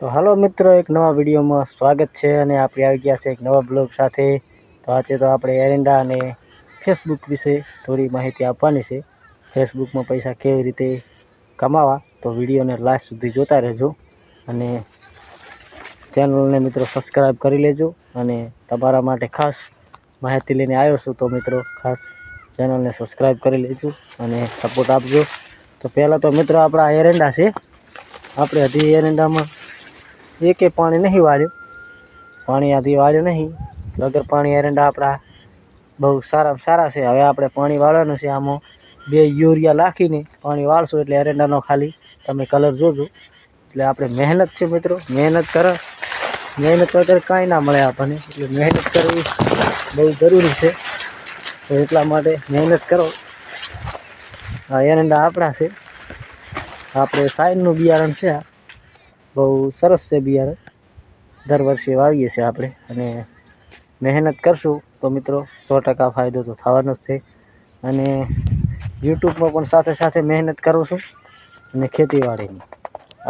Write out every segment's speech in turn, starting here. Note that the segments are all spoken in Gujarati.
તો હાલો મિત્રો, એક નવા વિડીયોમાં સ્વાગત છે અને આપણે આવી ગયા છે એક નવા બ્લોગ સાથે. તો આજે તો આપણે એરંડા અને ફેસબુક વિશે થોડી માહિતી આપવાની છે. ફેસબુકમાં પૈસા કેવી રીતે કમાવા? તો વિડીયોને લાસ્ટ સુધી જોતા રહેજો અને ચેનલને મિત્રો સબસ્ક્રાઈબ કરી લેજો. અને તમારા માટે ખાસ માહિતી લઈને આવ્યો છું તો મિત્રો, ખાસ ચેનલને સબસ્ક્રાઈબ કરી લેજો અને સપોર્ટ આપજો. તો પહેલાં તો મિત્રો, આપણા એરંડા છે. આપણે હજી એરંડામાં એકે પાણી નહીં વાળ્યું. પાણી આથી વાળ્યું નહીં. વગર પાણી એરંડા આપણા બહુ સારા સારા છે. હવે આપણે પાણી વાળવાનું છે. આમાં બે યુરિયા નાખીને પાણી વાળશું એટલે એરંડાનો ખાલી તમે કલર જોજો. એટલે આપણે મહેનત છે મિત્રો. મહેનત કરો. મહેનત વગર કાંઈ ના મળે આપણને. એટલે મહેનત કરવી બહુ જરૂરી છે. તો એટલા માટે મહેનત કરો. આ એરંડા આપણા છે. આપણે સાઈનનું બિયારણ છે આ. બહુ સરસ છે બિયારણ. દર વર્ષે વાવીએ છીએ આપણે અને મહેનત કરશું તો મિત્રો સો ટકા ફાયદો તો થવાનો જ છે. અને યુટ્યુબમાં પણ સાથે સાથે મહેનત કરું છું અને ખેતીવાડીની.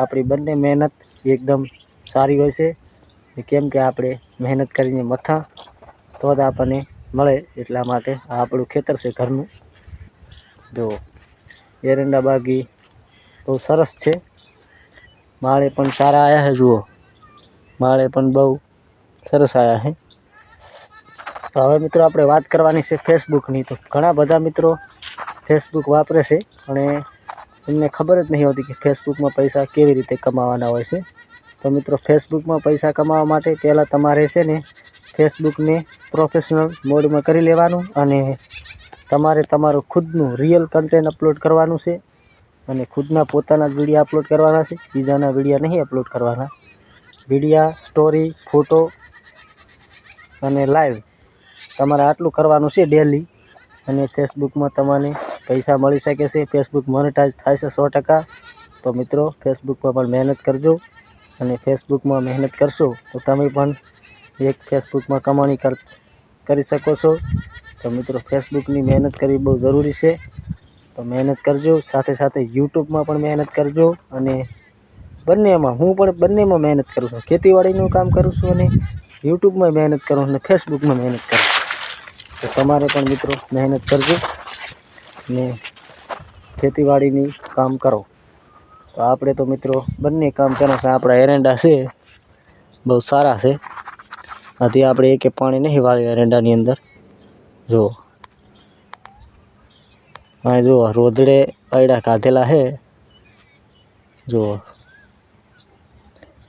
આપણી બંને મહેનત એકદમ સારી હોય છે. કેમ કે આપણે મહેનત કરીને મથા તો જ આપણને મળે એટલા માટે આ આપણું ખેતર છે ઘરનું. જો એરંડા બાગી બહુ સરસ છે. માળે પણ સારા આવ્યા છે જુઓ. માળે પણ બહુ સરસ આવ્યા છે તો હવે મિત્રો આપણે વાત કરવાની છે ફેસબુકની તો ઘણા બધા મિત્રો ફેસબુક વાપરે છે અને એમને ખબર જ નહીં હોતી કે ફેસબુકમાં પૈસા કેવી રીતે કમાવાના હોય છે. તો મિત્રો ફેસબુકમાં પૈસા કમાવા માટે પહેલાં તમારે છે ને ફેસબુકને પ્રોફેશનલ મોડમાં કરી લેવાનું અને તમારે તમારું ખુદનું રિયલ કન્ટેન્ટ અપલોડ કરવાનું છે. અને ખુદના પોતાના જ વીડિયો અપલોડ કરવાના છે. બીજાના વીડિયો નહીં અપલોડ કરવાના. વિડીયા સ્ટોરી ફોટો અને લાઈવ તમારે આટલું કરવાનું છે ડેલી અને ફેસબુકમાં તમને પૈસા મળી શકે છે. ફેસબુક મોનેટાઈઝ થાય છે સો ટકા. તો મિત્રો ફેસબુકમાં પણ મહેનત કરજો. અને ફેસબુકમાં મહેનત કરશો તો તમે પણ એક ફેસબુકમાં કમાણી કરી શકો છો. તો મિત્રો ફેસબુકની મહેનત કરવી બહુ જરૂરી છે. તો મહેનત કરજો. સાથે સાથે યુટ્યુબમાં પણ મહેનત કરજો અને બંનેમાં, હું પણ બંનેમાં મહેનત કરું છું. ખેતીવાડીનું કામ કરું છું અને યુટ્યુબમાં મહેનત કરું અને ફેસબુકમાં મહેનત કરું તો તમારે પણ મિત્રો મહેનત કરજો ને ખેતીવાડીની કામ કરો. તો આપણે તો મિત્રો બંને કામ કર્યા છે. આપણા એરંડા છે. બહુ સારા છે. હજી આપણે એકે પાણી નહીં વાળ્યું એરંડાની અંદર. જુઓ હા જુઓ રોદડે અયડા કાઢેલા છે જુઓ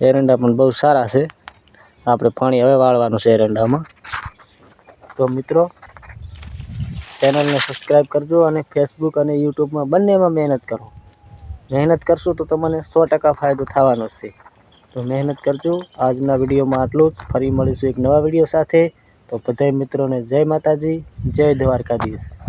એરંડા પણ બહુ સારા છે. આપણે પાણી હવે વાળવાનું છે એરંડામાં તો મિત્રો, ચેનલને સબસ્ક્રાઈબ કરજો અને ફેસબુક અને યુટ્યુબમાં બંનેમાં મહેનત કરો. મહેનત કરશું તો તમને સો ટકા ફાયદો થવાનો છે. તો મહેનત કરજો. આજના વિડીયોમાં આટલું જ. ફરી મળીશું એક નવા વીડિયો સાથે. તો બધાય મિત્રોને જય માતાજી, જય દ્વારકાધીશ.